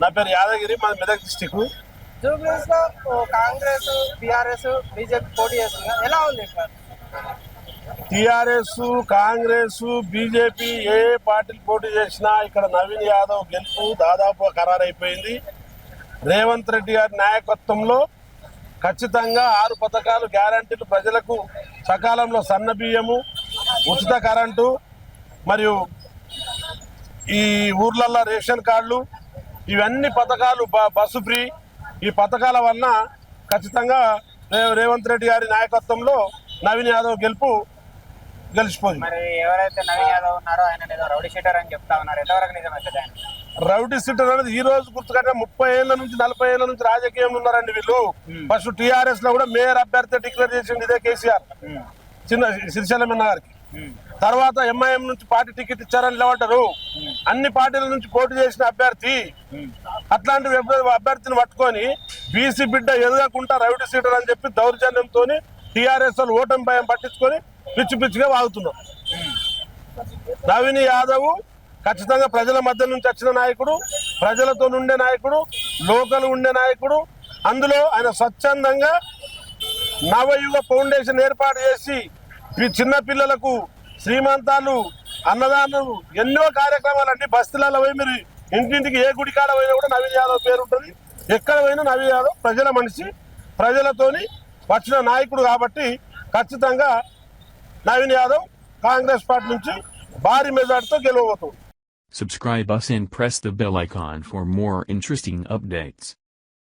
నా పేరు యాదగిరి మాది మెదక్ డిస్టిక్ జూబ్లీస్లో కాంగ్రెస్ బీఆర్ఎస్ బీజేపీ పోటీ చేస్తుంది ఎలా ఉంది టిఆర్ఎస్ కాంగ్రెస్ బీజేపీ ఏ ఏ పార్టీలు పోటీ చేసినా ఇక్కడ నవీన్ యాదవ్ గెలుపు దాదాపు ఖరారైపోయింది. రేవంత్ రెడ్డి గారి నాయకత్వంలో ఖచ్చితంగా ఆరు పథకాలు గ్యారంటీలు ప్రజలకు సకాలంలో సన్న బియ్యము ఉచిత కరెంటు మరియు ఈ ఊర్లల్లో రేషన్ కార్డులు ఇవన్నీ పథకాలు బస్సు ఫ్రీ. ఈ పథకాల వలన ఖచ్చితంగా రేవంత్ రెడ్డి గారి నాయకత్వంలో నవీన్ యాదవ్ గెలుపు గెలిచిపోయింది. మరి ఎవరైతే నవీన్ యాదవ్ ఉన్నారో ఆయన ఏదో రౌడీ షీటర్ అని చెప్తా ఉన్నారు. ఎంతవరకు రౌడీ సీటర్ అనేది ఈ రోజు గుర్తుకంటే ముప్పై ఏళ్ళ నుంచి నలభై ఏళ్ళ నుంచి రాజకీయంలో ఉన్నారండి వీళ్ళు. ఫస్ట్ టిఆర్ఎస్లో కూడా మేయర్ అభ్యర్థి డిక్లేర్ చేసింది ఇదే కేసీఆర్. చిన్న సిరిశైల గారికి. తర్వాత ఎంఐఎం నుంచి పార్టీ టికెట్ ఇచ్చారని నిలబడ్డారు. అన్ని పార్టీల నుంచి పోటీ చేసిన అభ్యర్థి అట్లాంటి అభ్య- అభ్యర్థిని పట్టుకొని బీసీ బిడ్డ ఎదగకుండా రౌడీ సీటర్ అని చెప్పి దౌర్జన్యంతో టిఆర్ఎస్ వాళ్ళు ఓటమి భయం పట్టించుకొని పిచ్చి పిచ్చిగా వాగుతున్నారు. నవీన్ యాదవ్ ఖచ్చితంగా ప్రజల మధ్య నుంచి వచ్చిన నాయకుడు ప్రజలతో ఉండే నాయకుడు లోకల్ ఉండే నాయకుడు. అందులో ఆయన స్వచ్ఛందంగా నవయుగ ఫౌండేషన్ ఏర్పాటు చేసి ఈ శ్రీమంతాలు అన్నదానం ఎన్నో కార్యక్రమాలు అండి బస్తీలలో పోయి మీరు ఇంటింటికి ఏ గుడి కాడ పోయినా కూడా నవీన్ యాదవ్ పేరు ఉంటుంది ఎక్కడ పోయినా నవీన్ యాదవ్ ప్రజల మనిషి ప్రజలతోని వచ్చిన నాయకుడు కాబట్టి ఖచ్చితంగా నవీన్ యాదవ్ కాంగ్రెస్ పార్టీ నుంచి భారీ మెజార్టీతో గెలవబోతుంది Subscribe us and press the bell icon for more interesting updates.